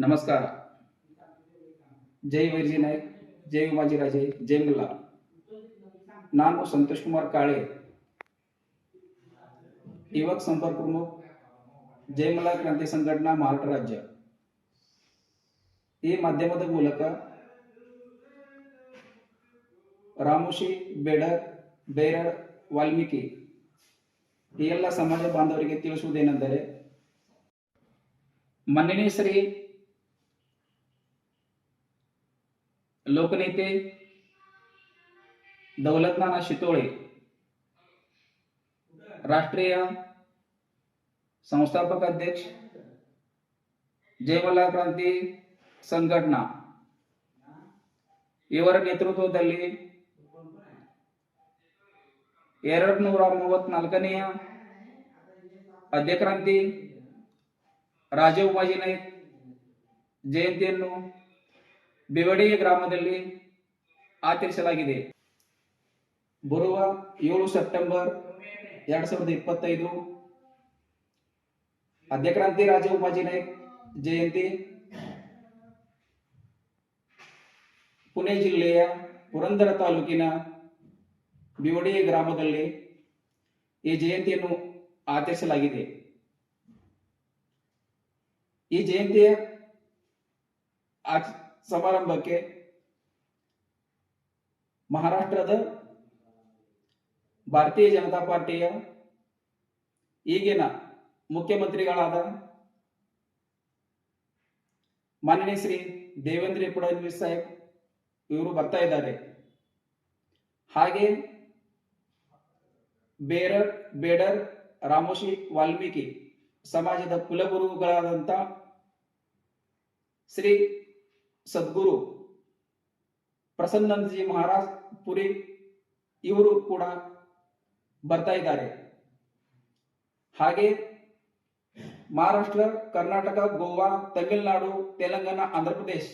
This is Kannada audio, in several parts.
ನಮಸ್ಕಾರ. ಜೈ ವೈರ್ಜಿ ನಾಯ್ಕ್, ಜೈ ಉಮಾಜಿ ರಾಜೆ, ಜೈ ಮುಲ್ಲಾ. ನಾನು ಸಂತೋಷ್ ಕುಮಾರ್ ಕಾಳೆ. ಯುವಕ ಸಂಪರ್ಕ ಪ್ರಮುಖ ಜಯಮಲಾ ಕ್ರಾಂತಿ ಸಂಘಟನಾ ಮಹಾರಾಷ್ಟ್ರ ರಾಜ್ಯ. ಈ ಮಾಧ್ಯಮದ ಮೂಲಕ ರಾಮೋಶಿ ಬೇಡರ್ ಬೇರರ್ ವಾಲ್ಮೀಕಿ. ಈ ಎಲ್ಲ ಸಮಾಜ ಬಾಂಧವರಿಗೆ ತಿಳಿಸುವುದೇನೆಂದರೆ, ಮನ್ನಣೆ ಶ್ರೀ लोकनेते दौलतनाना शितोळे राष्ट्रीय संस्थापक अध्यक्ष ಜಯಮಲ್ಲ ಕ್ರಾಂತಿ ಸಂಘಟನಾ ಇವರ ನೇತೃತ್ವದಲ್ಲಿ ಎರಡು ನೂರ ಮೂವತ್ನಾಲ್ಕನೆಯ ಅಧ್ಯಕ್ರಾಂತಿ ರಾಜ ಉಮಾಜಿ ನಾಯ್ಕ್ ಜಯಂತಿಯನ್ನು ಬಿವಡಿ ಗ್ರಾಮದಲ್ಲಿ ಆಚರಿಸಲಾಗಿದೆ. ಬರುವ ಏಳು ಸೆಪ್ಟೆಂಬರ್ ಎರಡ್ ಸಾವಿರದ ಇಪ್ಪತ್ತೈದು ಅಧ್ಯಕ್ರಾಂತಿ ರಾಜ ಉಮಾಜಿ ನಾಯ್ಕ್ ಜಯಂತಿ ಪುಣೆ ಜಿಲ್ಲೆಯ ಪುರಂದರ ತಾಲೂಕಿನ ಬಿವಡಿಯ ಗ್ರಾಮದಲ್ಲಿ ಈ ಜಯಂತಿಯನ್ನು ಆಚರಿಸಲಾಗಿದೆ. ಈ ಜಯಂತಿಯ ಆಚ ಸಮಾರಂಭಕ್ಕೆ ಮಹಾರಾಷ್ಟ್ರದ ಭಾರತೀಯ ಜನತಾ ಪಾರ್ಟಿಯ ಈಗಿನ ಮುಖ್ಯಮಂತ್ರಿಗಳಾದ ಮಾನ್ಯ ಶ್ರೀ ದೇವೇಂದ್ರ ಫಡ್ನವೀಸ್ ಸಾಹೇಬ್ ಇವರು ಬರ್ತಾ ಇದ್ದಾರೆ. ಹಾಗೆ ಬೇರರ್ ಬೇಡರ್, ರಾಮೋಶಿ ವಾಲ್ಮೀಕಿ ಸಮಾಜದ ಕುಲಗುರುಗಳಾದಂಥ ಶ್ರೀ ಸದ್ಗುರು ಪ್ರಸನ್ನಂದಜಿ ಮಹಾರಾಜ್ ಪುರಿ ಇವರು ಕೂಡ ಬರ್ತಾ ಇದ್ದಾರೆ. ಹಾಗೆ ಮಹಾರಾಷ್ಟ್ರ, ಕರ್ನಾಟಕ, ಗೋವಾ, ತಮಿಳುನಾಡು, ತೆಲಂಗಾಣ, ಆಂಧ್ರ ಪ್ರದೇಶ್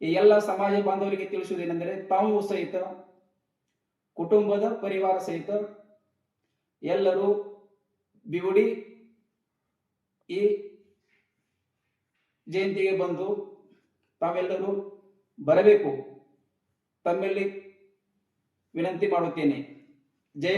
ಈ ಎಲ್ಲ ಸಮಾಜ ಬಾಂಧವರಿಗೆ ತಿಳಿಸುವುದೇನೆಂದರೆ ತಾವು ಸಹಿತ, ಕುಟುಂಬದ ಪರಿವಾರ ಸಹಿತ ಎಲ್ಲರೂ ಬಿಗುಡಿ ಈ ಜಯಂತಿಗೆ ಬಂದು ತಾವೆಲ್ಲರೂ ಬರಬೇಕು. ತಮ್ಮಲ್ಲಿ ವಿನಂತಿ ಮಾಡುತ್ತೇನೆ. ಜೈ